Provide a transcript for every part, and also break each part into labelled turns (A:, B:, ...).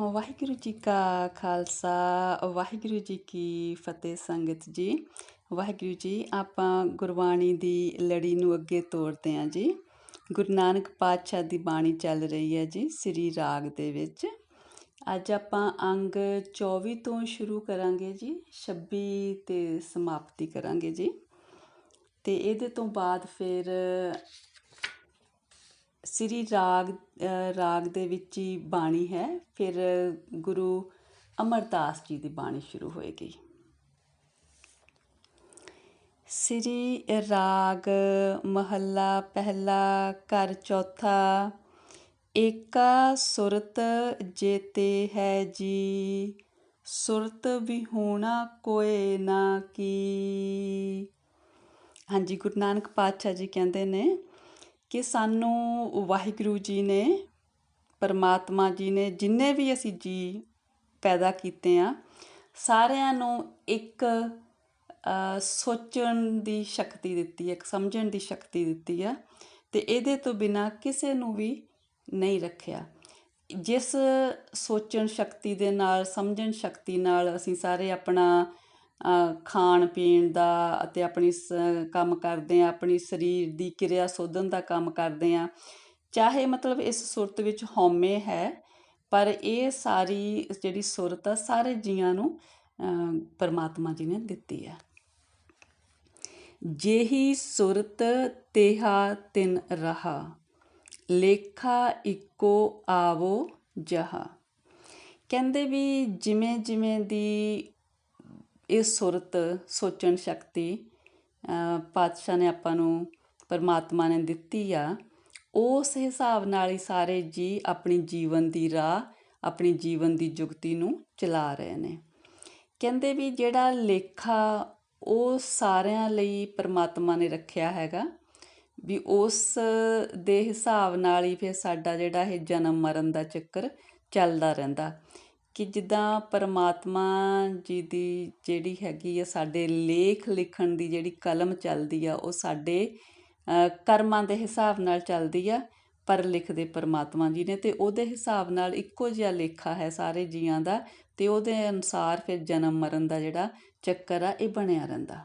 A: ਵਾਹਿਗੁਰੂ ਜੀ ਕਾ ਖਾਲਸਾ, ਵਾਹਿਗੁਰੂ ਜੀ ਕੀ ਫਤਿਹ ਸੰਗਤ ਜੀ। ਵਾਹਿਗੁਰੂ ਜੀ, ਆਪਾਂ ਗੁਰਬਾਣੀ ਦੀ ਲੜੀ ਨੂੰ ਅੱਗੇ ਤੋਰਦੇ ਹਾਂ ਜੀ। ਗੁਰੂ ਨਾਨਕ ਪਾਤਸ਼ਾਹ ਦੀ ਬਾਣੀ ਚੱਲ ਰਹੀ ਹੈ ਜੀ ਸ੍ਰੀ ਰਾਗ ਦੇ ਵਿੱਚ। ਅੱਜ ਆਪਾਂ ਅੰਗ 24 ਤੋਂ ਸ਼ੁਰੂ ਕਰਾਂਗੇ ਜੀ 26 ਤੇ ਸਮਾਪਤੀ ਕਰਾਂਗੇ ਜੀ। ਤੇ ਇਹਦੇ ਤੋਂ ਬਾਅਦ ਫਿਰ ਸ੍ਰੀ ਰਾਗ ਰਾਗ ਦੇ ਵਿੱਚ ਹੀ ਬਾਣੀ ਹੈ। ਫਿਰ ਗੁਰੂ ਅਮਰਦਾਸ ਜੀ ਦੀ ਬਾਣੀ ਸ਼ੁਰੂ ਹੋਏਗੀ। ਸ੍ਰੀ ਰਾਗ ਮਹੱਲਾ ਪਹਿਲਾ, ਘਰ ਚੌਥਾ, ਏਕਾ ਸੁਰਤ ਜੇਤੇ ਹੈ ਜੀ, ਸੁਰਤ ਵਿਹੂਣਾ ਕੋਏ ਨਾ ਕੀ। ਹਾਂਜੀ, ਗੁਰੂ ਨਾਨਕ ਪਾਤਸ਼ਾਹ ਜੀ ਕਹਿੰਦੇ ਨੇ ਕਿ ਸਾਨੂੰ ਵਾਹਿਗੁਰੂ ਜੀ ਨੇ, ਪਰਮਾਤਮਾ ਜੀ ਨੇ ਜਿੰਨੇ ਵੀ ਅਸੀਂ ਜੀ ਪੈਦਾ ਕੀਤੇ ਆ, ਸਾਰਿਆਂ ਨੂੰ ਇੱਕ ਸੋਚਣ ਦੀ ਸ਼ਕਤੀ ਦਿੱਤੀ ਹੈ ਇੱਕ ਸਮਝਣ ਦੀ ਸ਼ਕਤੀ ਦਿੱਤੀ ਆ ਤੇ ਇਹਦੇ ਤੋਂ ਬਿਨਾ ਕਿਸੇ ਨੂੰ ਵੀ ਨਹੀਂ ਰੱਖਿਆ। ਜਿਸ ਸੋਚਣ ਸ਼ਕਤੀ ਦੇ ਨਾਲ, ਸਮਝਣ ਸ਼ਕਤੀ ਨਾਲ ਅਸੀਂ ਸਾਰੇ ਆਪਣਾ ਖਾਣ ਪੀਣ ਦਾ ਅਤੇ ਆਪਣੀ ਸ ਕੰਮ ਕਰਦੇ ਹਾਂ, ਆਪਣੀ ਸਰੀਰ ਦੀ ਕਿਰਿਆ ਸੋਧਨ ਦਾ ਕੰਮ ਕਰਦੇ ਹਾਂ। ਚਾਹੇ ਮਤਲਬ ਇਸ ਸੁਰਤ ਵਿੱਚ ਹਉਮੈ ਹੈ, ਪਰ ਇਹ ਸਾਰੀ ਜਿਹੜੀ ਸੁਰਤ ਆ, ਸਾਰੇ ਜੀਆਂ ਨੂੰ ਪਰਮਾਤਮਾ ਜੀ ਨੇ ਦਿੱਤੀ ਹੈ। ਜਿਹੀ ਸੁਰਤ ਤੇਹਾ ਤਿਨ ਰਹਾ, ਲੇਖਾ ਇੱਕੋ ਆਵੋ ਜਹਾ। ਕਹਿੰਦੇ ਵੀ ਜਿਵੇਂ ਜਿਵੇਂ ਦੀ ਇਹ ਸੁਰਤ, ਸੋਚਣ ਸ਼ਕਤੀ ਪਾਤਸ਼ਾਹ ਨੇ ਆਪਾਂ ਨੂੰ, ਪਰਮਾਤਮਾ ਨੇ ਦਿੱਤੀ ਆ, ਉਸ ਹਿਸਾਬ ਨਾਲ ਹੀ ਸਾਰੇ ਜੀ ਆਪਣੀ ਜੀਵਨ ਦੀ ਰਾਹ, ਆਪਣੀ ਜੀਵਨ ਦੀ ਜੁਗਤੀ ਨੂੰ ਚਲਾ ਰਹੇ ਨੇ। ਕਹਿੰਦੇ ਵੀ ਜਿਹੜਾ ਲੇਖਾ ਉਹ ਸਾਰਿਆਂ ਲਈ ਪਰਮਾਤਮਾ ਨੇ ਰੱਖਿਆ ਹੈਗਾ, ਵੀ ਉਸ ਦੇ ਹਿਸਾਬ ਨਾਲ ਹੀ ਫਿਰ ਸਾਡਾ ਜਿਹੜਾ ਇਹ ਜਨਮ ਮਰਨ ਦਾ ਚੱਕਰ ਚੱਲਦਾ ਰਹਿੰਦਾ। ਕਿ ਜਿੱਦਾਂ ਪਰਮਾਤਮਾ ਜੀ ਦੀ ਜਿਹੜੀ ਹੈਗੀ ਆ, ਸਾਡੇ ਲੇਖ ਲਿਖਣ ਦੀ ਜਿਹੜੀ ਕਲਮ ਚੱਲਦੀ ਆ, ਉਹ ਸਾਡੇ ਕਰਮਾਂ ਦੇ ਹਿਸਾਬ ਨਾਲ ਚੱਲਦੀ ਆ, ਪਰ ਲਿਖਦੇ ਪਰਮਾਤਮਾ ਜੀ ਨੇ। ਤੇ ਉਹਦੇ ਹਿਸਾਬ ਨਾਲ ਇੱਕੋ ਜਿਹਾ ਲੇਖਾ ਹੈ ਸਾਰੇ ਜੀਆਂ ਦਾ, ਤੇ ਉਹਦੇ ਅਨੁਸਾਰ ਫਿਰ ਜਨਮ ਮਰਨ ਦਾ ਜਿਹੜਾ ਚੱਕਰ ਆ, ਇਹ ਬਣਿਆ ਰਹਿੰਦਾ।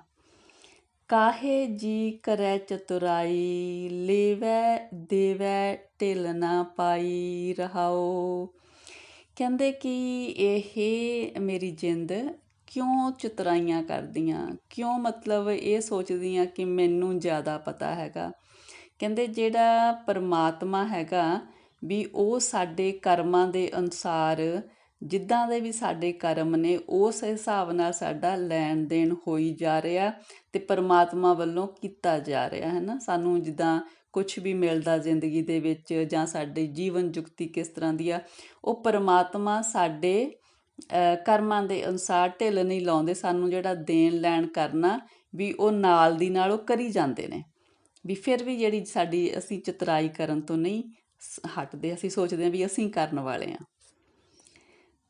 A: ਕਾਹੇ ਜੀ ਕਰੈ ਚਤੁਰਾਈ, ਲੇਵੈ ਦੇਵੈ ਢਿਲ ਨਾ ਪਾਈ ਰਹਾਓ। ਕਹਿੰਦੇ ਕਿ ਇਹ ਮੇਰੀ ਜਿੰਦ ਕਿਉਂ ਚਤਰਾਈਆਂ ਕਰਦੀਆਂ? ਕਿਉਂ ਮਤਲਬ ਇਹ ਸੋਚਦੀਆਂ ਕਿ ਮੈਨੂੰ ਜ਼ਿਆਦਾ ਪਤਾ ਹੈਗਾ? ਕਹਿੰਦੇ ਜਿਹੜਾ ਪਰਮਾਤਮਾ ਹੈਗਾ ਵੀ ਉਹ ਸਾਡੇ ਕਰਮਾਂ ਦੇ ਅਨੁਸਾਰ ਜਿੱਦਾਂ ਦੇ ਵੀ ਸਾਡੇ ਕਰਮ ਨੇ, ਉਸ ਹਿਸਾਬ ਨਾਲ ਸਾਡਾ ਲੈਣ ਦੇਣ ਹੋਈ ਜਾ ਰਿਹਾ ਤੇ ਪਰਮਾਤਮਾ ਵੱਲੋਂ ਕੀਤਾ ਜਾ ਰਿਹਾ, ਹੈ ਨਾ? ਸਾਨੂੰ ਜਿੱਦਾਂ ਕੁਝ ਵੀ ਮਿਲਦਾ ਜ਼ਿੰਦਗੀ ਦੇ ਵਿੱਚ ਜਾਂ ਸਾਡੇ ਜੀਵਨ ਜੁਗਤੀ ਕਿਸ ਤਰ੍ਹਾਂ ਦੀ ਆ, ਉਹ ਪਰਮਾਤਮਾ ਸਾਡੇ ਕਰਮਾਂ ਦੇ ਅਨੁਸਾਰ ਢਿੱਲ ਨਹੀਂ ਲਾਉਂਦੇ, ਸਾਨੂੰ ਜਿਹੜਾ ਦੇਣ ਲੈਣ ਕਰਨਾ ਵੀ ਉਹ ਨਾਲ ਦੀ ਨਾਲ ਉਹ ਕਰੀ ਜਾਂਦੇ ਨੇ। ਵੀ ਫਿਰ ਵੀ ਜਿਹੜੀ ਸਾਡੀ ਅਸੀਂ ਚਤਰਾਈ ਕਰਨ ਤੋਂ ਨਹੀਂ ਹਟਦੇ, ਅਸੀਂ ਸੋਚਦੇ ਹਾਂ ਵੀ ਅਸੀਂ ਕਰਨ ਵਾਲੇ ਆ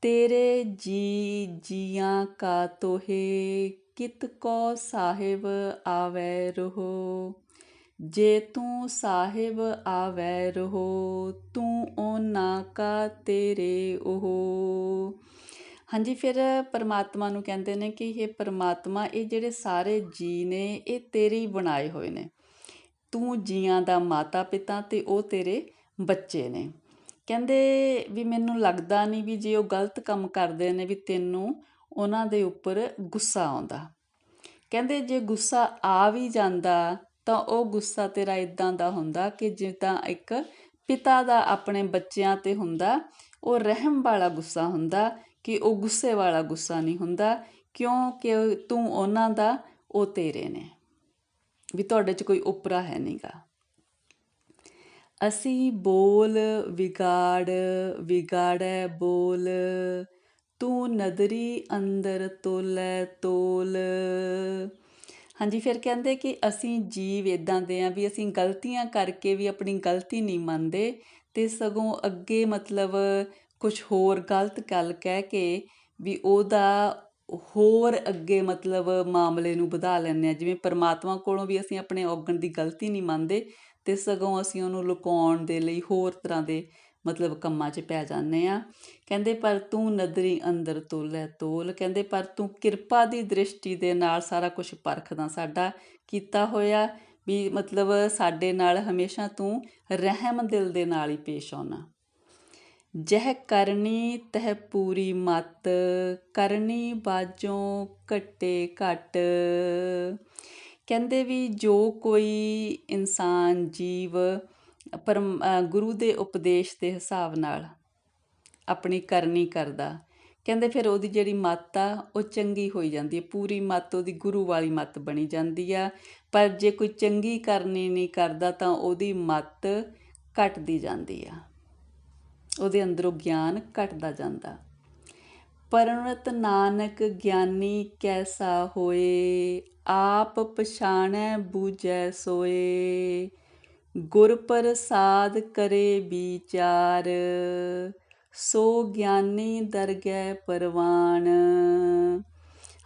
A: ਤੇਰੇ ਜੀ ਜੀਆਂ ਕਾ ਤੋਹੇ, ਕਿਤ ਕੋ ਸਾਹਿਬ ਆਵੇ ਰਹੋ। ਜੇ ਤੂੰ ਸਾਹਿਬ ਆਵੈ ਰਹੋ, ਤੂੰ ਉਹਨਾਂ ਕਾ ਤੇਰੇ ਉਹ। ਹਾਂਜੀ, ਫਿਰ ਪਰਮਾਤਮਾ ਨੂੰ ਕਹਿੰਦੇ ਨੇ ਕਿ ਇਹ ਪਰਮਾਤਮਾ, ਇਹ ਜਿਹੜੇ ਸਾਰੇ ਜੀ ਨੇ, ਇਹ ਤੇਰੇ ਹੀ ਬਣਾਏ ਹੋਏ ਨੇ। ਤੂੰ ਜੀਆਂ ਦਾ ਮਾਤਾ ਪਿਤਾ ਤੇ ਉਹ ਤੇਰੇ ਬੱਚੇ ਨੇ। ਕਹਿੰਦੇ ਵੀ ਮੈਨੂੰ ਲੱਗਦਾ ਨਹੀਂ ਵੀ ਜੇ ਉਹ ਗਲਤ ਕੰਮ ਕਰਦੇ ਨੇ ਵੀ ਤੈਨੂੰ ਉਹਨਾਂ ਦੇ ਉੱਪਰ ਗੁੱਸਾ ਆਉਂਦਾ। ਕਹਿੰਦੇ ਜੇ ਗੁੱਸਾ ਆ ਵੀ ਜਾਂਦਾ ਤਾਂ ਉਹ ਗੁੱਸਾ ਤੇਰਾ ਇਦਾਂ ਦਾ ਹੁੰਦਾ ਕਿ ਜਿੱਦਾਂ ਇੱਕ ਪਿਤਾ ਦਾ ਆਪਣੇ ਬੱਚਿਆਂ ਤੇ ਹੁੰਦਾ, ਉਹ ਰਹਿਮ ਵਾਲਾ ਗੁੱਸਾ ਹੁੰਦਾ ਕਿ ਉਹ ਗੁੱਸੇ ਵਾਲਾ ਗੁੱਸਾ ਨਹੀਂ ਹੁੰਦਾ ਕਿਉਂਕਿ ਤੂੰ ਉਹਨਾਂ ਦਾ, ਉਹ ਤੇਰੇ ਨੇ। ਵੀ ਤੁਹਾਡੇ 'ਚ ਕੋਈ ਉਪਰਾ ਹੈ ਨਹੀਂਗਾ ਅਸੀਂ ਬੋਲ ਵਿਗਾੜ, ਵਿਗਾੜੈ ਬੋਲ, ਤੂੰ ਨਦਰੀ ਅੰਦਰ ਤੋਲੇ ਤੋਲ। ਹਾਂਜੀ, ਫਿਰ ਕਹਿੰਦੇ ਕਿ ਅਸੀਂ ਜੀਵ ਇਦਾਂ ਦੇ ਆ ਵੀ ਅਸੀਂ ਗਲਤੀਆਂ ਕਰਕੇ ਵੀ ਆਪਣੀ ਗਲਤੀ ਨਹੀਂ ਮੰਨਦੇ ਤੇ ਸਗੋਂ ਅੱਗੇ ਮਤਲਬ ਕੁਝ ਹੋਰ ਗਲਤ ਗੱਲ ਕਹਿ ਕੇ ਵੀ ਉਹਦਾ ਹੋਰ ਅੱਗੇ ਮਤਲਬ ਮਾਮਲੇ ਨੂੰ ਵਧਾ ਲੈਂਦੇ ਆ ਜਿਵੇਂ ਪਰਮਾਤਮਾ ਕੋਲੋਂ ਵੀ ਅਸੀਂ ਆਪਣੇ ਔਗਣ ਦੀ ਗਲਤੀ ਨਹੀਂ ਮੰਨਦੇ ਤੇ ਸਗੋਂ ਅਸੀਂ ਉਹਨੂੰ ਲੁਕਾਉਣ ਦੇ ਲਈ ਹੋਰ ਤਰ੍ਹਾਂ ਦੇ ਮਤਲਬ ਕੰਮਾਂ 'ਚ ਪੈ ਜਾਂਦੇ ਆ। ਕਹਿੰਦੇ, ਪਰ ਤੂੰ ਨਦਰੀ ਅੰਦਰ ਤੋਲੇ ਤੋਲ। ਕਹਿੰਦੇ, ਪਰ ਤੂੰ ਕਿਰਪਾ ਦੀ ਦ੍ਰਿਸ਼ਟੀ ਦੇ ਨਾਲ ਸਾਰਾ ਕੁਝ ਪਰਖਦਾ। ਸਾਡਾ ਕੀਤਾ ਹੋਇਆ ਵੀ ਮਤਲਬ ਸਾਡੇ ਨਾਲ ਹਮੇਸ਼ਾ ਤੂੰ ਰਹਿਮ ਦਿਲ ਦੇ ਨਾਲ ਹੀ ਪੇਸ਼ ਆਉਣਾ। ਜਹ ਕਰਨੀ ਤਹ ਪੂਰੀ ਮਤ, ਕਰਨੀ ਬਾਜੋਂ ਘੱਟੇ ਘਟ। ਕਹਿੰਦੇ ਵੀ ਜੋ ਕੋਈ ਇਨਸਾਨ ਜੀਵ ਪਰਮ ਗੁਰੂ ਦੇ ਉਪਦੇਸ਼ ਦੇ ਹਿਸਾਬ ਨਾਲ ਆਪਣੀ ਕਰਨੀ ਕਰਦਾ। ਕਹਿੰਦੇ ਫਿਰ ਉਹਦੀ ਜਿਹੜੀ ਮੱਤ ਆ, ਉਹ ਚੰਗੀ ਹੋਈ ਜਾਂਦੀ ਹੈ ਪੂਰੀ ਮੱਤ ਉਹਦੀ ਗੁਰੂ ਵਾਲੀ ਮੱਤ ਬਣੀ ਜਾਂਦੀ ਆ। ਪਰ ਜੇ ਕੋਈ ਚੰਗੀ ਕਰਨੀ ਨਹੀਂ ਕਰਦਾ, ਤਾਂ ਉਹਦੀ ਮੱਤ ਘਟਦੀ ਜਾਂਦੀ ਆ। ਉਹਦੇ ਅੰਦਰੋਂ ਗਿਆਨ ਘਟਦਾ ਜਾਂਦਾ। ਪਰਣਤ ਨਾਨਕ ਗਿਆਨੀ ਕੈਸਾ ਹੋਏ? ਆਪ ਪਛਾਣੈ, ਬੂਝੈ ਸੋਏ। ਗੁਰ ਪ੍ਰਸਾਦ ਕਰੇ ਵਿਚਾਰ, ਸੋ ਗਿਆਨੀ ਦਰਗਹਿ ਪਰਵਾਨ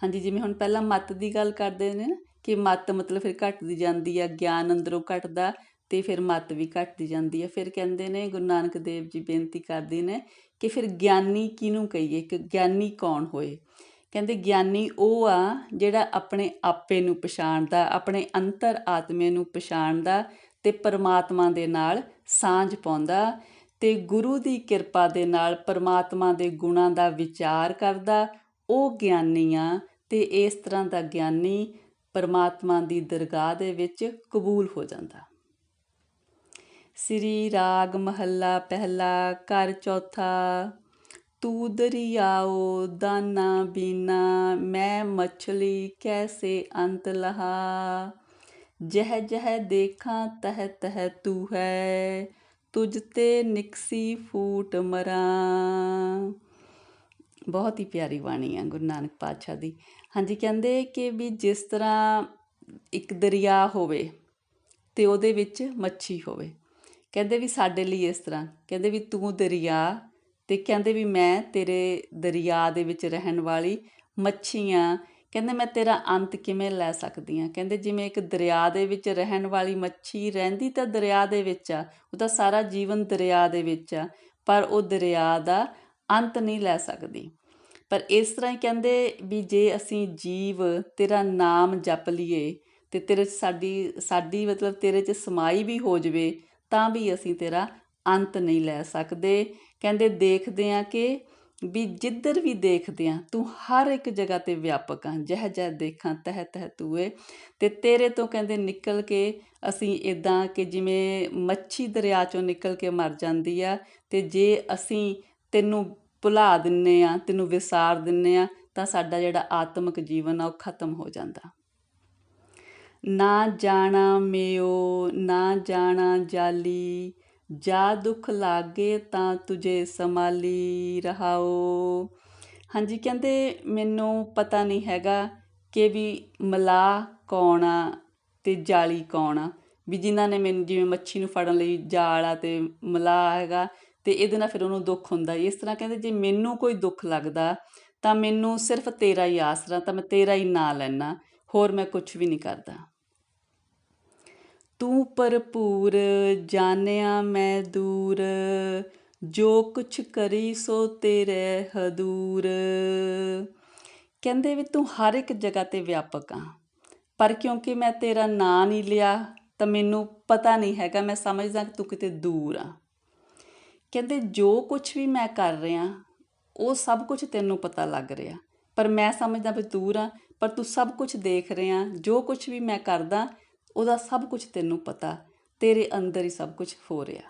A: ਹਾਂਜੀ, ਜਿਵੇਂ ਹੁਣ ਪਹਿਲਾਂ ਮਤ ਦੀ ਗੱਲ ਕਰਦੇ ਨੇ, ਕਿ ਮਤ ਮਤਲਬ ਫਿਰ ਘਟਦੀ ਜਾਂਦੀ ਆ, ਗਿਆਨ ਅੰਦਰੋਂ ਘਟਦਾ ਤੇ ਫਿਰ ਮਤ ਵੀ ਘਟਦੀ ਜਾਂਦੀ ਆ। ਫਿਰ ਕਹਿੰਦੇ ਨੇ, ਗੁਰੂ ਨਾਨਕ ਦੇਵ ਜੀ ਬੇਨਤੀ ਕਰਦੇ ਨੇ ਕਿ ਫਿਰ ਗਿਆਨੀ ਕਿਹਨੂੰ ਕਹੀਏ, ਕਿ ਗਿਆਨੀ ਕੌਣ ਹੋਏ? ਕਹਿੰਦੇ ਗਿਆਨੀ ਉਹ ਆ ਜਿਹੜਾ ਆਪਣੇ ਆਪੇ ਨੂੰ ਪਛਾਣਦਾ, ਆਪਣੇ ਅੰਤਰ ਆਤਮੇ ਨੂੰ ਪਛਾਣਦਾ ਤੇ ਪਰਮਾਤਮਾ ਦੇ ਨਾਲ ਸਾਂਝ ਪਾਉਂਦਾ ਤੇ ਗੁਰੂ ਦੀ ਕਿਰਪਾ ਦੇ ਨਾਲ ਪਰਮਾਤਮਾ ਦੇ ਗੁਣਾਂ ਦਾ ਵਿਚਾਰ ਕਰਦਾ, ਉਹ ਗਿਆਨੀ ਆ ਤੇ ਇਸ ਤਰ੍ਹਾਂ ਦਾ ਗਿਆਨੀ ਪਰਮਾਤਮਾ ਦੀ ਦਰਗਾਹ ਦੇ ਵਿੱਚ ਕਬੂਲ ਹੋ ਜਾਂਦਾ। ਸ੍ਰੀ ਰਾਗ ਮਹੱਲਾ ਪਹਿਲਾ, ਘਰ ਚੌਥਾ, ਤੂ ਦਰਿਆਓ ਦਾਨਾ ਬੀਨਾ, ਮੈਂ ਮਛਲੀ ਕੈਸੇ ਅੰਤ ਲਹਾ। ਜਹ ਜਹ ਦੇਖਾਂ ਤਹ ਤਹ ਤੂ ਹੈ, ਤੁਝ ਤੇ ਨਿਕਸੀ ਫੂਟ ਮਰਾਂ। ਬਹੁਤ ਹੀ ਪਿਆਰੀ ਬਾਣੀ ਆ ਗੁਰੂ ਨਾਨਕ ਪਾਤਸ਼ਾਹ ਦੀ। ਹਾਂਜੀ, ਕਹਿੰਦੇ ਕਿ ਵੀ ਜਿਸ ਤਰ੍ਹਾਂ ਇੱਕ ਦਰਿਆ ਹੋਵੇ ਤੇ ਉਹਦੇ ਵਿੱਚ ਮੱਛੀ ਹੋਵੇ। ਕਹਿੰਦੇ ਵੀ ਸਾਡੇ ਲਈ ਇਸ ਤਰ੍ਹਾਂ। ਕਹਿੰਦੇ ਵੀ ਤੂੰ ਦਰਿਆ ਤੇ ਕਹਿੰਦੇ ਵੀ ਮੈਂ ਤੇਰੇ ਦਰਿਆ ਦੇ ਵਿੱਚ ਰਹਿਣ ਵਾਲੀ ਮੱਛੀਆਂ ਕਹਿੰਦੇ ਮੈਂ ਤੇਰਾ ਅੰਤ ਕਿਵੇਂ ਲੈ ਸਕਦੀ ਹਾਂ? ਕਹਿੰਦੇ ਜਿਵੇਂ ਇੱਕ ਦਰਿਆ ਦੇ ਵਿੱਚ ਰਹਿਣ ਵਾਲੀ ਮੱਛੀ ਰਹਿੰਦੀ ਤਾਂ ਦਰਿਆ ਦੇ ਵਿੱਚ ਆ ਉਹਦਾ ਸਾਰਾ ਜੀਵਨ ਦਰਿਆ ਦੇ ਵਿੱਚ ਆ, ਪਰ ਉਹ ਦਰਿਆ ਦਾ ਅੰਤ ਨਹੀਂ ਲੈ ਸਕਦੀ। ਪਰ ਇਸ ਤਰ੍ਹਾਂ ਹੀ ਕਹਿੰਦੇ ਵੀ ਜੇ ਅਸੀਂ ਜੀਵ ਤੇਰਾ ਨਾਮ ਜਪ ਲਈਏ ਤੇ ਤੇਰੇ 'ਚ ਸਾਡੀ ਸਾਡੀ ਮਤਲਬ ਤੇਰੇ 'ਚ ਸਮਾਈ ਵੀ ਹੋ ਜਵੇ, ਤਾਂ ਵੀ ਅਸੀਂ ਤੇਰਾ ਅੰਤ ਨਹੀਂ ਲੈ ਸਕਦੇ। ਕਹਿੰਦੇ ਦੇਖਦੇ ਆ ਕਿ ਵੀ ਜਿੱਧਰ ਵੀ ਦੇਖਦੇ ਆ, ਤੂੰ ਹਰ ਇੱਕ ਜਗ੍ਹਾ ਤੇ ਵਿਆਪਕ ਆ, ਜਹ ਜਹ ਦੇਖਾਂ ਤਹ ਤਹ ਤੂਏ ਤੇ ਤੇਰੇ ਤੋਂ ਕਹਿੰਦੇ ਨਿਕਲ ਕੇ ਅਸੀਂ ਇਦਾਂ ਕਿ ਜਿਵੇਂ ਮੱਛੀ ਦਰਿਆ ਚੋਂ ਨਿਕਲ ਕੇ ਮਰ ਜਾਂਦੀ ਆ, ਤੇ ਜੇ ਅਸੀਂ ਤੈਨੂੰ ਭੁਲਾ ਦਿੰਨੇ ਆ, ਤੈਨੂੰ ਵਿਸਾਰ ਦਿੰਨੇ ਆ, ਤਾਂ ਸਾਡਾ ਜਿਹੜਾ ਆਤਮਿਕ ਜੀਵਨ ਆ, ਉਹ ਖਤਮ ਹੋ ਜਾਂਦਾ। ਨਾ ਜਾਣਾ ਮਿਓ, ਨਾ ਜਾਣਾ ਜਾਲੀ ਜਾ ਦੁੱਖ ਲਾਗੇ ਤਾਂ ਤੁਝੇ ਸੰਭਾਲੀ ਰਹਾਓ। ਹਾਂਜੀ, ਕਹਿੰਦੇ ਮੈਨੂੰ ਪਤਾ ਨਹੀਂ ਹੈਗਾ ਕਿ ਵੀ ਮਲਾ ਕੌਣ ਆ ਤੇ ਜਾਲੀ ਕੌਣ ਆ। ਵੀ ਜਿਨ੍ਹਾਂ ਨੇ ਮੈਨੂੰ ਜਿਵੇਂ ਮੱਛੀ ਨੂੰ ਫੜਨ ਲਈ ਜਾਲ ਆ ਤੇ ਮਲਾ ਹੈਗਾ ਤੇ ਇਹਦੇ ਨਾਲ ਫਿਰ ਉਹਨੂੰ ਦੁੱਖ ਹੁੰਦਾ। ਇਸ ਤਰ੍ਹਾਂ ਕਹਿੰਦੇ ਜੇ ਮੈਨੂੰ ਕੋਈ ਦੁੱਖ ਲੱਗਦਾ ਤਾਂ ਮੈਨੂੰ ਸਿਰਫ ਤੇਰਾ ਹੀ ਆਸਰਾ, ਤਾਂ ਮੈਂ ਤੇਰਾ ਹੀ ਨਾਂ ਲੈਣਾ ਹੋਰ ਮੈਂ ਕੁਝ ਵੀ ਨਹੀਂ ਕਰਦਾ। ਤੂੰ ਭਰਪੂਰ, ਜਾਣਿਆ ਮੈਂ ਦੂਰ। ਜੋ ਕੁਛ ਕਰੀ ਸੋ ਤੇਰੇ ਹਦੂਰ। ਕਹਿੰਦੇ ਵੀ ਤੂੰ ਹਰ ਇੱਕ ਜਗ੍ਹਾ ਤੇ ਵਿਆਪਕ ਆ। ਪਰ ਕਿਉਂਕਿ ਮੈਂ ਤੇਰਾ ਨਾਂ ਨਹੀਂ ਲਿਆ, ਤਾਂ ਮੈਨੂੰ ਪਤਾ ਨਹੀਂ ਹੈਗਾ, ਮੈਂ ਸਮਝਦਾ ਕਿ ਤੂੰ ਕਿਤੇ ਦੂਰ ਆ। ਕਹਿੰਦੇ ਜੋ ਕੁਛ ਵੀ ਮੈਂ ਕਰ ਰਿਹਾ, ਉਹ ਸਭ ਕੁਝ ਤੈਨੂੰ ਪਤਾ ਲੱਗ ਰਿਹਾ। ਪਰ ਮੈਂ ਸਮਝਦਾ ਵੀ ਦੂਰ ਆ, ਪਰ ਤੂੰ ਸਭ ਕੁਝ ਦੇਖ ਰਿਹਾ, ਜੋ ਕੁਝ ਵੀ ਮੈਂ ਕਰਦਾ ਉਹਦਾ ਸਭ ਕੁਝ ਤੈਨੂੰ ਪਤਾ, ਤੇਰੇ ਅੰਦਰ ਹੀ ਸਭ ਕੁਝ ਹੋ ਰਿਹਾ।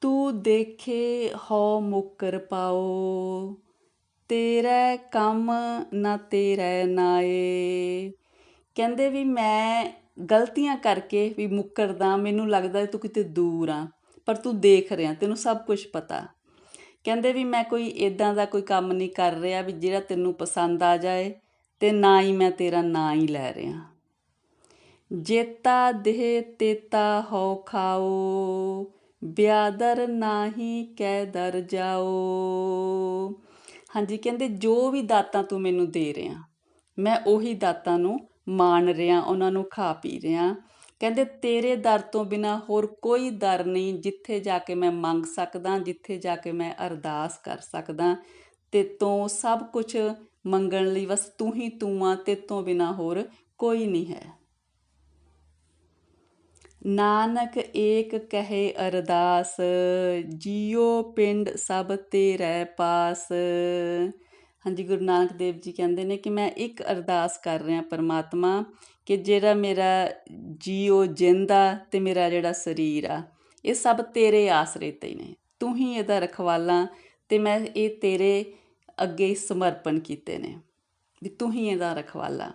A: ਤੂੰ ਦੇਖੇ ਹੋ ਮੁਕਰ ਪਾਓ, ਤੇਰਾ ਕੰਮ ਨਾ ਤੇਰਾ ਨਾਏ। ਕਹਿੰਦੇ ਵੀ ਮੈਂ ਗਲਤੀਆਂ ਕਰਕੇ ਵੀ ਮੁੱਕਰਦਾ, ਮੈਨੂੰ ਲੱਗਦਾ ਤੂੰ ਕਿਤੇ ਦੂਰ ਆ, ਪਰ ਤੂੰ ਦੇਖ ਰਿਹਾ, ਤੈਨੂੰ ਸਭ ਕੁਝ ਪਤਾ। ਕਹਿੰਦੇ ਵੀ ਮੈਂ ਕੋਈ ਇਦਾਂ ਦਾ ਕੋਈ ਕੰਮ ਨਹੀਂ ਕਰ ਰਿਹਾ ਵੀ ਜਿਹੜਾ ਤੈਨੂੰ ਪਸੰਦ ਆ ਜਾਏ ਤੇ ਨਾ ਹੀ ਮੈਂ ਤੇਰਾ ਨਾਂ ਹੀ ਲੈ ਰਿਹਾ। ਜੇਤਾ ਦੇਹ ਤੇਤਾ ਹੋ ਖਾਓ, ਬਿਆਦਰ ਨਾਹੀ ਕੈ ਦਰ ਜਾਓ। ਹਾਂਜੀ, ਕਹਿੰਦੇ ਜੋ ਵੀ ਦਾਤਾਂ ਤੂੰ ਮੈਨੂੰ ਦੇ ਰਿਹਾ, ਮੈਂ ਉਹੀ ਦਾਤਾਂ ਨੂੰ ਮਾਣ ਰਿਹਾ, ਉਹਨਾਂ ਨੂੰ ਖਾ ਪੀ ਰਿਹਾ। ਕਹਿੰਦੇ ਤੇਰੇ ਦਰ ਤੋਂ ਬਿਨਾ ਹੋਰ ਕੋਈ ਦਰ ਨਹੀਂ ਜਿੱਥੇ ਜਾ ਕੇ ਮੈਂ ਮੰਗ ਸਕਦਾ, ਜਿੱਥੇ ਜਾ ਕੇ ਮੈਂ ਅਰਦਾਸ ਕਰ ਸਕਦਾ। ਤੇ ਤੋਂ ਸਭ ਕੁਝ ਮੰਗਣ ਲਈ ਬਸ ਤੂੰ ਹੀ ਤੂੰ ਆ, ਤੇ ਤੋਂ ਬਿਨਾ ਹੋਰ ਕੋਈ ਨਹੀਂ ਹੈ। ਨਾਨਕ ਏਕ ਕਹੇ ਅਰਦਾਸ, ਜੀਉ ਪਿੰਡ ਸਭ ਤੇਰੇ ਪਾਸ। ਹਾਂਜੀ, ਗੁਰੂ ਨਾਨਕ ਦੇਵ ਜੀ ਕਹਿੰਦੇ ਨੇ ਕਿ ਮੈਂ ਇੱਕ ਅਰਦਾਸ ਕਰ ਰਿਹਾ ਪਰਮਾਤਮਾ ਕਿ ਜਿਹੜਾ ਮੇਰਾ ਜੀਉ ਜਿੰਦਾ ਤੇ ਮੇਰਾ ਜਿਹੜਾ ਸਰੀਰ ਆ, ਇਹ ਸਭ ਤੇਰੇ ਆਸਰੇ ਤੇ ਨੇ। ਤੂੰ ਹੀ ਇਹਦਾ ਰਖਵਾਲਾ ਤੇ ਮੈਂ ਇਹ ਤੇਰੇ ਅੱਗੇ ਸਮਰਪਣ ਕੀਤੇ ਨੇ। ਵੀ ਤੂੰ ਹੀ ਇਹਦਾ ਰਖਵਾਲਾ।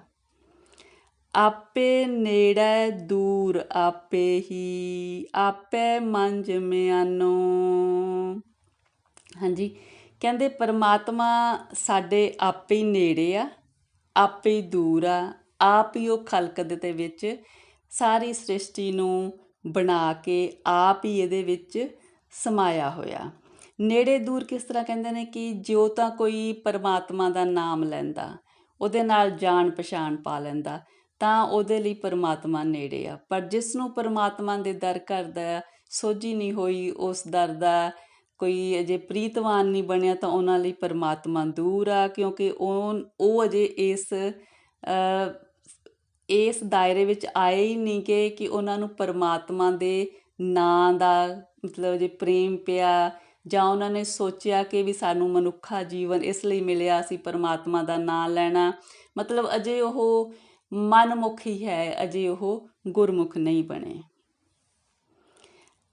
A: ਆਪੇ ਨੇੜੈ ਦੂਰ ਆਪੇ ਹੀ, ਆਪੇ ਮੰਜ ਮਿਆਨੋ। ਹਾਂਜੀ, ਕਹਿੰਦੇ ਪਰਮਾਤਮਾ ਸਾਡੇ ਆਪੇ ਹੀ ਨੇੜੇ ਆ, ਆਪੇ ਹੀ ਦੂਰ ਆ, ਆਪ ਹੀ ਉਹ ਖਲਕ ਦੇ ਵਿੱਚ ਸਾਰੀ ਸ੍ਰਿਸ਼ਟੀ ਨੂੰ ਬਣਾ ਕੇ ਆਪ ਹੀ ਇਹਦੇ ਵਿੱਚ ਸਮਾਇਆ ਹੋਇਆ। ਨੇੜੇ ਦੂਰ ਕਿਸ ਤਰ੍ਹਾਂ ਕਹਿੰਦੇ ਨੇ ਕਿ ਜੋ ਤਾਂ ਕੋਈ ਪਰਮਾਤਮਾ ਦਾ ਨਾਮ ਲੈਂਦਾ, ਉਹਦੇ ਨਾਲ ਜਾਣ ਪਛਾਣ ਪਾ ਲੈਂਦਾ ਤਾਂ ਉਹਦੇ ਲਈ ਪਰਮਾਤਮਾ ਨੇੜੇ ਆ। ਪਰ ਜਿਸ ਨੂੰ ਪਰਮਾਤਮਾ ਦੇ ਦਰ ਕਰਦਾ ਸੋਝੀ ਨਹੀਂ ਹੋਈ, ਉਸ ਦਰ ਦਾ ਕੋਈ ਅਜੇ ਪ੍ਰੀਤਵਾਨ ਨਹੀਂ ਬਣਿਆ, ਤਾਂ ਉਹਨਾਂ ਲਈ ਪਰਮਾਤਮਾ ਦੂਰ ਆ, ਕਿਉਂਕਿ ਉਹ ਉਹ ਅਜੇ ਇਸ ਇਸ ਦਾਇਰੇ ਵਿੱਚ ਆਏ ਹੀ ਨਹੀਂ ਕਿ ਕਿ ਉਹਨਾਂ ਨੂੰ ਪਰਮਾਤਮਾ ਦੇ ਨਾਂ ਦਾ ਮਤਲਬ ਜੇ ਪ੍ਰੇਮ ਪਿਆ, ਜਾਂ ਉਹਨਾਂ ਨੇ ਸੋਚਿਆ ਕਿ ਵੀ ਸਾਨੂੰ ਮਨੁੱਖਾ ਜੀਵਨ ਇਸ ਲਈ ਮਿਲਿਆ ਸੀ ਪਰਮਾਤਮਾ ਦਾ ਨਾਮ ਲੈਣਾ। ਮਤਲਬ ਅਜੇ ਉਹ ਮਨਮੁਖ ਹੀ ਹੈ ਅਜੇ ਉਹ ਗੁਰਮੁਖ ਨਹੀਂ ਬਣੇ।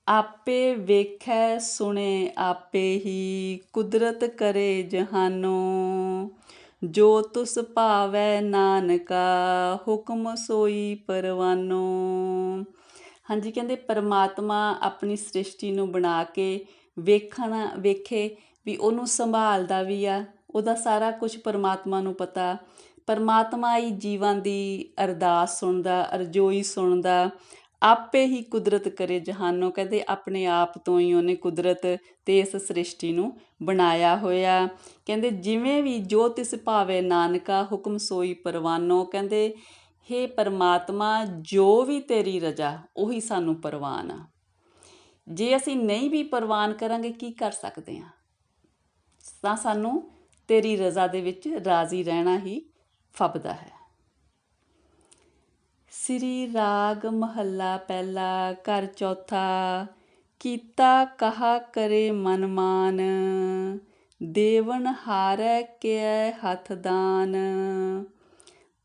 A: ਆਪੇ ਵੇਖੈ, ਸੁਣੇ, ਆਪੇ ਹੀ ਕੁਦਰਤ ਕਰੇ ਜਹਾਨੋ। ਜੋ ਤੁਸ ਭਾਵੈ, ਨਾਨਕਾ, ਹੁਕਮ ਸੋਈ ਪਰਵਾਨੋ। ਹਾਂਜੀ, ਕਹਿੰਦੇ ਪਰਮਾਤਮਾ ਆਪਣੀ ਸ੍ਰਿਸ਼ਟੀ ਨੂੰ ਬਣਾ ਕੇ ਵੇਖਣਾ, ਵੇਖੇ ਵੀ ਉਹਨੂੰ ਸੰਭਾਲਦਾ ਵੀ ਆ। ਉਹਦਾ ਸਾਰਾ ਕੁਝ ਪਰਮਾਤਮਾ ਨੂੰ ਪਤਾ। ਪਰਮਾਤਮਾ ਹੀ ਜੀਵਾਂ ਦੀ ਅਰਦਾਸ ਸੁਣਦਾ, ਅਰਜ਼ੋਈ ਸੁਣਦਾ, ਆਪੇ ਹੀ ਕੁਦਰਤ ਕਰੇ ਜਹਾਨੋਂ, ਕਹਿੰਦੇ ਆਪਣੇ ਆਪ ਤੋਂ ਹੀ ਉਹਨੇ ਕੁਦਰਤ ਤੇ ਇਸ ਸ੍ਰਿਸ਼ਟੀ ਨੂੰ ਬਣਾਇਆ ਹੋਇਆ। ਕਹਿੰਦੇ ਜਿਵੇਂ ਵੀ ਜੋ ਤਿਸ ਭਾਵੇ ਨਾਨਕਾ, ਹੁਕਮ ਸੋਈ ਪਰਵਾਨੋ, ਕਹਿੰਦੇ हे ਪਰਮਾਤਮਾ, ਜੋ ਵੀ ਤੇਰੀ ਰਜਾ, ਉਹੀ ਸਾਨੂੰ ਪਰਵਾਨ ਆ। ਜੇ ਅਸੀਂ ਨਹੀਂ ਵੀ ਪਰਵਾਨ ਕਰਾਂਗੇ, ਕੀ ਕਰ ਸਕਦੇ ਆ? ਤਾਂ ਸਾਨੂੰ ਤੇਰੀ ਰਜ਼ਾ ਦੇ ਵਿੱਚ ਰਾਜ਼ੀ ਰਹਿਣਾ ਹੀ ਫਬਦਾ ਹੈ। ਸ੍ਰੀ ਰਾਗ ਮਹੱਲਾ ਪਹਿਲਾ, ਘਰ ਚੌਥਾ, ਕੀਤਾ ਕਹਾ ਕਰੇ ਮਨ ਮਾਨ, ਦੇਵਨ ਹਾਰੈ ਕਿਐ ਹੱਥ ਦਾਨ,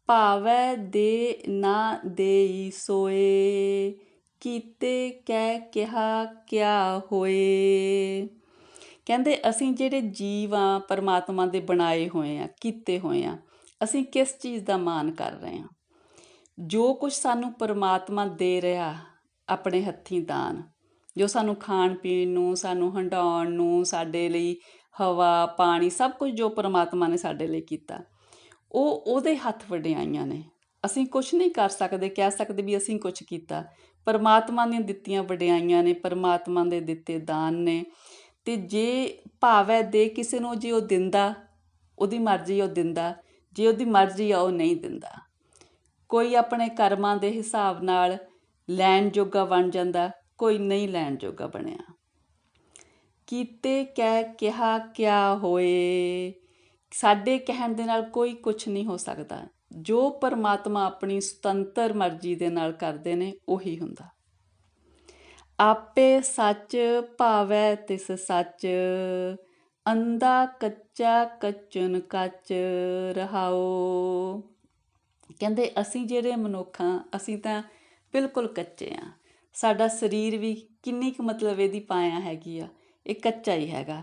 A: ਭਾਵੈ ਦੇ ਨਾ ਦੇਈ ਸੋਏ, ਕੀਤੇ ਕਹਿ ਕਿਹਾ ਕਿਆ ਹੋਏ। ਕਹਿੰਦੇ ਅਸੀਂ ਜਿਹੜੇ ਜੀਵ ਆ, ਪਰਮਾਤਮਾ ਦੇ ਬਣਾਏ ਹੋਏ ਆ, ਕੀਤੇ ਹੋਏ ਆ ਅਸੀਂ ਕਿਸ ਚੀਜ਼ ਦਾ ਮਾਣ ਕਰ ਰਹੇ ਹਾਂ? ਜੋ ਕੁਝ ਸਾਨੂੰ ਪਰਮਾਤਮਾ ਦੇ ਰਿਹਾ, ਆਪਣੇ ਹੱਥੀਂ ਦਾਨ। ਜੋ ਸਾਨੂੰ ਖਾਣ ਪੀਣ ਨੂੰ, ਸਾਨੂੰ ਹੰਡਾਉਣ ਨੂੰ, ਸਾਡੇ ਲਈ ਹਵਾ, ਪਾਣੀ, ਸਭ ਕੁਝ ਜੋ ਪਰਮਾਤਮਾ ਨੇ ਸਾਡੇ ਲਈ ਕੀਤਾ, ਉਹ ਉਹਦੇ ਹੱਥ ਵਡਿਆਈਆਂ ਨੇ। ਅਸੀਂ ਕੁਝ ਨਹੀਂ ਕਰ ਸਕਦੇ, ਕਹਿ ਸਕਦੇ ਵੀ ਅਸੀਂ ਕੁਝ ਕੀਤਾ। ਪਰਮਾਤਮਾ ਨੇ ਦਿੱਤੀਆਂ ਵਡਿਆਈਆਂ ਨੇ, ਪਰਮਾਤਮਾ ਦੇ ਦਿੱਤੇ ਦਾਨ ਨੇ। ਤੇ ਜੇ ਭਾਵੈ ਦੇ ਕਿਸੇ ਨੂੰ ਜੇ ਉਹ ਦਿੰਦਾ, ਉਹਦੀ ਮਰਜ਼ੀ ਉਹ ਦਿੰਦਾ ਜੇ ਉਹਦੀ ਮਰਜ਼ੀ ਆ, ਉਹ ਨਹੀਂ ਦਿੰਦਾ। ਕੋਈ ਆਪਣੇ ਕਰਮਾਂ ਦੇ ਹਿਸਾਬ ਨਾਲ ਲੈਣ ਜੋਗਾ ਬਣ ਜਾਂਦਾ, ਕੋਈ ਨਹੀਂ ਲੈਣ ਜੋਗਾ ਬਣਿਆ। ਕੀਤੇ ਕਹਿ ਕਿਹਾ ਕਿਆ ਹੋਏ? ਸਾਡੇ ਕਹਿਣ ਦੇ ਨਾਲ ਕੋਈ ਕੁਝ ਨਹੀਂ ਹੋ ਸਕਦਾ। ਜੋ ਪਰਮਾਤਮਾ ਆਪਣੀ ਸੁਤੰਤਰ ਮਰਜ਼ੀ ਦੇ ਨਾਲ ਕਰਦੇ ਨੇ, ਉਹੀ ਹੁੰਦਾ। ਆਪੇ ਸੱਚ ਭਾਵੈ ਤਿਸ ਸੱਚ ਅੰਦਾ ਕੱਚਾ ਕੱਚਨ ਕੱਚ ਰਹਾਓ। ਕਹਿੰਦੇ ਅਸੀਂ ਜਿਹੜੇ ਮਨੁੱਖਾਂ ਅਸੀਂ ਤਾਂ ਬਿਲਕੁਲ ਕੱਚੇ ਆ ਸਾਡਾ ਸਰੀਰ ਵੀ ਕਿੰਨੀ ਕੁ ਮਤਲਬ ਇਹਦੀ ਪਾਇਆ ਹੈਗੀ ਆ, ਇਹ ਕੱਚਾ ਹੀ ਹੈਗਾ।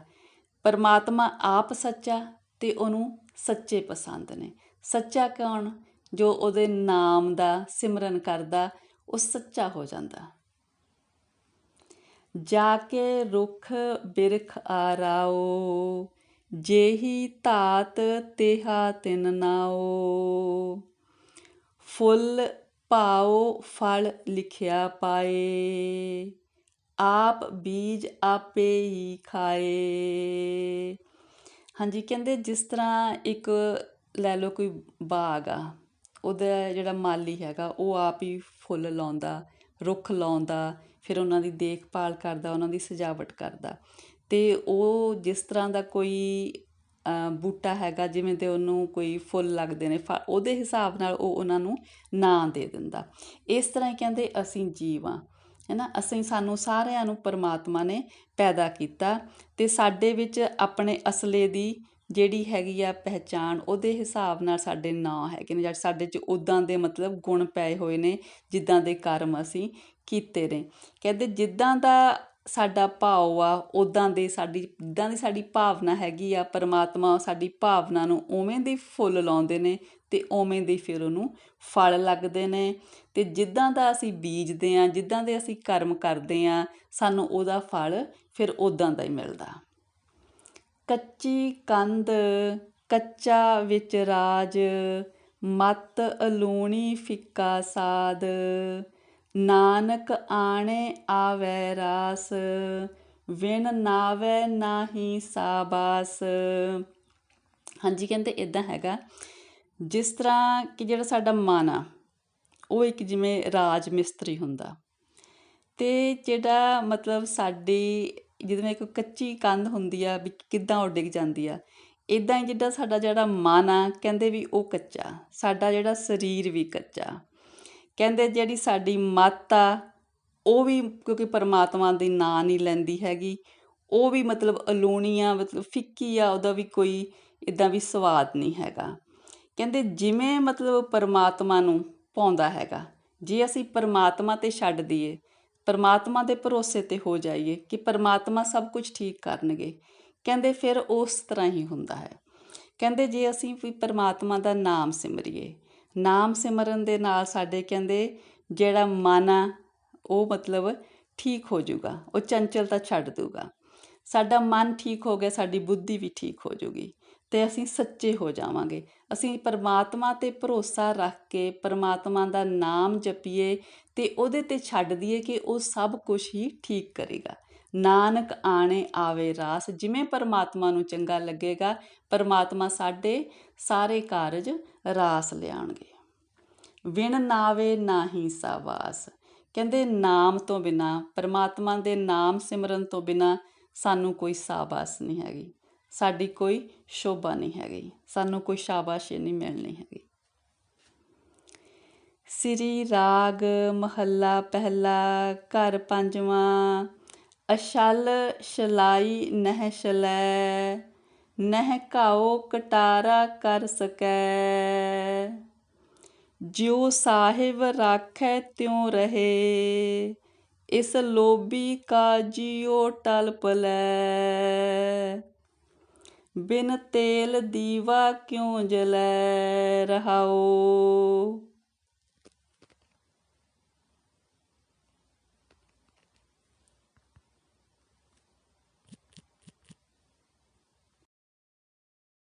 A: ਪਰਮਾਤਮਾ ਆਪ ਸੱਚਾ ਤੇ ਉਹਨੂੰ ਸੱਚੇ ਪਸੰਦ ਨੇ। ਸੱਚਾ ਕੌਣ? ਜੋ ਉਹਦੇ ਨਾਮ ਦਾ ਸਿਮਰਨ ਕਰਦਾ, ਉਹ ਸੱਚਾ ਹੋ ਜਾਂਦਾ। ਜਾ ਕੇ ਰੁੱਖ ਬਿਰਖ ਆਰਾਓ ਜੇਹੀ ਧਾਤ ਤੇਹਾ ਤਿਨ ਨਾਓ ਫੁੱਲ ਪਾਓ ਫਲ ਲਿਖਿਆ ਪਾਏ। ਆਪ ਬੀਜ ਆਪੇ ਹੀ ਖਾਏ। ਹਾਂਜੀ, ਕਹਿੰਦੇ ਜਿਸ ਤਰ੍ਹਾਂ ਇੱਕ ਲੈ ਲਓ ਕੋਈ ਬਾਗ ਆ, ਉਹਦਾ ਜਿਹੜਾ ਮਾਲੀ ਹੈਗਾ, ਉਹ ਆਪ ਹੀ ਫੁੱਲ ਲਾਉਂਦਾ, ਰੁੱਖ ਲਾਉਂਦਾ, ਫਿਰ ਉਹਨਾਂ ਦੀ ਦੇਖਭਾਲ ਕਰਦਾ, ਉਹਨਾਂ ਦੀ ਸਜਾਵਟ ਕਰਦਾ। ਤੇ ਉਹ ਜਿਸ ਤਰ੍ਹਾਂ ਦਾ ਕੋਈ ਬੂਟਾ ਹੈਗਾ, ਜਿਵੇਂ ਦੇ ਉਹਨੂੰ ਕੋਈ ਫੁੱਲ ਲੱਗਦੇ ਨੇ, ਫ- ਉਹਦੇ ਹਿਸਾਬ ਨਾਲ ਉਹ ਉਹਨਾਂ ਨੂੰ ਨਾਂ ਦੇ ਦਿੰਦਾ। ਇਸ ਤਰ੍ਹਾਂ ਹੀ ਕਹਿੰਦੇ, ਅਸੀਂ ਜੀਵ ਹਾਂ ਹੈ ਨਾ ਅਸੀਂ ਸਾਨੂੰ ਸਾਰਿਆਂ ਨੂੰ ਪਰਮਾਤਮਾ ਨੇ ਪੈਦਾ ਕੀਤਾ ਅਤੇ ਸਾਡੇ ਵਿੱਚ ਆਪਣੇ ਅਸਲੇ ਦੀ ਜਿਹੜੀ ਹੈਗੀ ਆ ਪਹਿਚਾਣ, ਉਹਦੇ ਹਿਸਾਬ ਨਾਲ ਸਾਡੇ ਨਾਂ ਹੈਗੇ ਨੇ, ਜਾਂ ਸਾਡੇ 'ਚ ਉਦਾਂ ਦੇ ਮਤਲਬ ਗੁਣ ਪਏ ਹੋਏ ਨੇ, ਜਿੱਦਾਂ ਦੇ ਕਰਮ ਅਸੀਂ ਕੀਤੇ ਨੇ। ਕਹਿੰਦੇ, ਜਿੱਦਾਂ ਦਾ ਸਾਡਾ ਭਾਵ ਆ ਉੱਦਾਂ ਦੇ ਸਾਡੀ, ਜਿੱਦਾਂ ਦੀ ਸਾਡੀ ਭਾਵਨਾ ਹੈਗੀ ਆ, ਪਰਮਾਤਮਾ ਸਾਡੀ ਭਾਵਨਾ ਨੂੰ ਉਵੇਂ ਦੇ ਫੁੱਲ ਲਾਉਂਦੇ ਨੇ ਅਤੇ ਉਵੇਂ ਦੇ ਫਿਰ ਉਹਨੂੰ ਫਲ ਲੱਗਦੇ ਨੇ। ਅਤੇ ਜਿੱਦਾਂ ਦਾ ਅਸੀਂ ਬੀਜਦੇ ਹਾਂ ਜਿੱਦਾਂ ਦੇ ਅਸੀਂ ਕਰਮ ਕਰਦੇ ਹਾਂ ਸਾਨੂੰ ਉਹਦਾ ਫਲ ਫਿਰ ਉੱਦਾਂ ਦਾ ਹੀ ਮਿਲਦਾ। ਕੱਚੀ ਕੰਧ, ਕੱਚਾ ਵਿੱਚ ਰਾਜ, ਮਤ ਅਲੂਣੀ ਫਿੱਕਾ ਸਾਦ ਨਾਨਕ ਆਣੇ ਆਵੈ ਰਾਸ, ਵਿਣ ਨਾਵੈ ਨਾਹੀ ਸਾਬਾਸ। ਹਾਂਜੀ, ਕਹਿੰਦੇ ਇਦਾਂ ਹੈਗਾ, ਜਿਸ ਤਰ੍ਹਾਂ ਕਿ ਜਿਹੜਾ ਸਾਡਾ ਮਨ ਆ, ਉਹ ਇੱਕ ਜਿਵੇਂ ਰਾਜ ਮਿਸਤਰੀ ਹੁੰਦਾ। ਤੇ ਜਿਹੜਾ ਮਤਲਬ ਸਾਡੀ ਜਿਵੇਂ ਇੱਕ ਕੱਚੀ ਕੰਧ ਹੁੰਦੀ ਆ, ਵੀ ਕਿੱਦਾਂ ਉਹ ਡਿੱਗ ਜਾਂਦੀ ਆ ਇਦਾਂ ਹੀ ਜਿੱਦਾਂ ਸਾਡਾ ਜਿਹੜਾ ਮਨ ਆ, ਕਹਿੰਦੇ ਵੀ ਉਹ ਕੱਚਾ, ਸਾਡਾ ਜਿਹੜਾ ਸਰੀਰ ਵੀ ਕੱਚਾ। ਕਹਿੰਦੇ ਜਿਹੜੀ ਸਾਡੀ ਮੱਤ ਆ, ਉਹ ਵੀ ਕਿਉਂਕਿ ਪਰਮਾਤਮਾ ਦੇ ਨਾਂ ਨਹੀਂ ਲੈਂਦੀ ਹੈਗੀ, ਉਹ ਵੀ ਮਤਲਬ ਅਲੂਣੀ ਆ ਮਤਲਬ ਫਿੱਕੀ ਆ, ਉਹਦਾ ਵੀ ਕੋਈ ਇਦਾਂ ਵੀ ਸਵਾਦ ਨਹੀਂ ਹੈਗਾ। ਕਹਿੰਦੇ ਜਿਵੇਂ ਮਤਲਬ ਪਰਮਾਤਮਾ ਨੂੰ ਪਾਉਂਦਾ ਹੈਗਾ, ਜੇ ਅਸੀਂ ਪਰਮਾਤਮਾ ਤੇ ਛੱਡ ਦਈਏ, ਪਰਮਾਤਮਾ ਦੇ ਭਰੋਸੇ ਤੇ ਹੋ ਜਾਈਏ ਕਿ ਪਰਮਾਤਮਾ ਸਭ ਕੁਝ ਠੀਕ ਕਰਨਗੇ, ਕਹਿੰਦੇ ਫਿਰ ਉਸ ਤਰ੍ਹਾਂ ਹੀ ਹੁੰਦਾ ਹੈ। ਕਹਿੰਦੇ ਜੇ ਅਸੀਂ ਵੀ ਪਰਮਾਤਮਾ ਦਾ ਨਾਮ ਸਿਮਰੀਏ ਨਾਮ ਸਿਮਰਨ ਦੇ ਨਾਲ ਸਾਡੇ ਕਹਿੰਦੇ ਜਿਹੜਾ ਮਨ ਆ, ਉਹ ਮਤਲਬ ਠੀਕ ਹੋ ਜਾਊਗਾ, ਉਹ ਚੰਚਲਤਾ ਛੱਡ ਦੂਗਾ ਸਾਡਾ ਮਨ ਠੀਕ ਹੋ ਗਿਆ, ਸਾਡੀ ਬੁੱਧੀ ਵੀ ਠੀਕ ਹੋ ਜਾਊਗੀ, ਤੇ ਅਸੀਂ ਸੱਚੇ ਹੋ ਜਾਵਾਂਗੇ। ਅਸੀਂ ਪਰਮਾਤਮਾ ਤੇ ਭਰੋਸਾ ਰੱਖ ਕੇ ਪਰਮਾਤਮਾ ਦਾ ਨਾਮ ਜਪੀਏ ਤੇ ਉਹਦੇ ਤੇ ਛੱਡ ਦਈਏ ਕਿ ਉਹ ਸਭ ਕੁਝ ਹੀ ਠੀਕ ਕਰੇਗਾ। ਨਾਨਕ ਆਣੇ ਆਵੇ ਰਾਸ, ਜਿਵੇਂ ਪਰਮਾਤਮਾ ਨੂੰ ਚੰਗਾ ਲੱਗੇਗਾ, ਪਰਮਾਤਮਾ ਸਾਡੇ ਸਾਰੇ ਕਾਰਜ ਰਾਸ ਲਿਆਣਗੇ ਵਿਣ ਨਾਵੇ ਨਾਹੀ ਸਾਵਾਸ। ਕਹਿੰਦੇ, ਨਾਮ ਤੋਂ ਬਿਨਾ, ਪਰਮਾਤਮਾ ਦੇ ਨਾਮ ਸਿਮਰਨ ਤੋਂ ਬਿਨਾ ਸਾਨੂੰ ਕੋਈ ਸਾਬਾਸ ਨਹੀਂ ਹੈਗੀ। ਸਾਡੀ ਕੋਈ ਸ਼ੋਭਾ ਨਹੀਂ ਹੈਗੀ। ਸਾਨੂੰ ਕੋਈ ਸ਼ਾਬਾਸ਼ੀ ਨਹੀਂ ਮਿਲਣੀ ਹੈਗੀ। ਸ੍ਰੀ, ਰਾਗ, ਮਹੱਲਾ, ਪਹਿਲਾ, ਘਰ ਪੰਜਵਾਂ, ਅਸ਼ਲ, ਸ਼ਲਾਈ, ਨਹਿ ਸ਼ਲੈ, ਨਹਿ ਘਾਓ, ਕਟਾਰਾ ਕਰ ਸਕੈ। ਜਿਉ ਸਾਹਿਬ ਰਾਖੈ ਤਿਉ ਰਹੇ, ਇਸ ਲੋਭੀ ਕਾ ਜਿਉ ਟਲ ਪਲੈ। ਬਿਨ ਤੇਲ ਦੀਵਾ ਕਿਉ ਜਲੈ ਰਹਾਓ